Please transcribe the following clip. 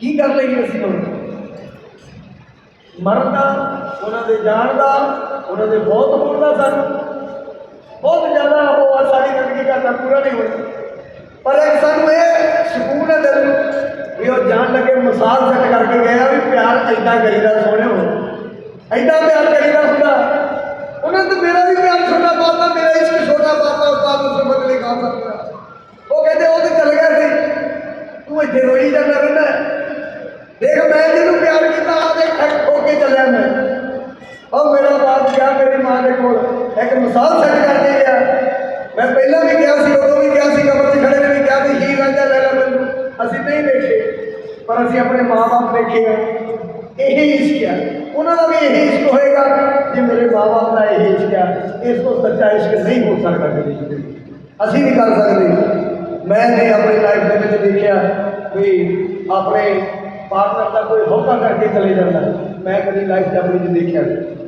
ਕੀ ਕਰ ਲਈਏ ਅਸੀਂ ਹੁਣ ਮਰਨ ਦਾ, ਉਹਨਾਂ ਦੇ ਜਾਣ ਦਾ, ਉਹਨਾਂ ਦੇ ਬਹੁਤ ਹੋਣ ਦਾ ਸਾਨੂੰ। ਬਹੁਤ ਜ਼ਿਆਦਾ ਉਹ ਆ ਸਾਡੀ ਜ਼ਿੰਦਗੀ ਦਾ ਤਾਂ ਪੂਰਾ ਨਹੀਂ ਹੋਇਆ। ਪਰ ਇੱਕ ਸਾਨੂੰ ਇਹ, ਸਕੂਨ ਹੈ ਦਿਲ ਨੂੰ, ਵੀ ਉਹ ਜਾਣ ਲੱਗੇ, ਮਸਾਲ ਸੈੱਟ ਕਰਕੇ ਗਏ ਵੀ ਪਿਆਰ ਐਦਾਂ ਕਰੀਦਾ ਸੋਹਣਿਓ ਐਦਾਂ ਪਿਆਰ ਕਰੀਦਾ ਹੁੰਦਾ। ਉਹਨਾਂ ਤੇ ਮੇਰਾ ਵੀ ਪਿਆਰ ਛੋਟਾ ਪਾਤਾ, ਮੇਰਾ ਇਸ ਛੋਟਾ ਪਾਤਾ ਉਸਤਾਦ ਉਸ ਨੂੰ ਬਦਲੇ ਖਾ ਸਕਦਾ ਉਹ ਕਹਿੰਦੇ ਉਹ ਤੇ ਚੱਲ ਗਿਆ ਸੀ। ਤੂੰ ਇੱਥੇ ਰੋਈ ਜਾਂਦਾ ਰਹਿੰਦਾ देख, मैं तेन प्यार किया आदे चलिया मैं। और मेरा बाप गया मेरी माँ के को एक मिसाल सैट करके गया। मैं पहला भी गया उदों भी गया कबर से खड़े भी गया ही राजा लैला मैं असि नहीं देखे पर असं अपने माँ बाप देखे यही इश्क है। उन्होंने भी यही इश्क होएगा कि मेरे माँ बाप का यही इश्क है। इसको सच्चा इश्क नहीं हो सकता कभी असी नहीं कर सकते मैंने अपनी लाइफ के देखा भी अपने पार्टनर का कोई होगा करके चले जाता है। मैं कभी लाइफ में अपनी देखा नहीं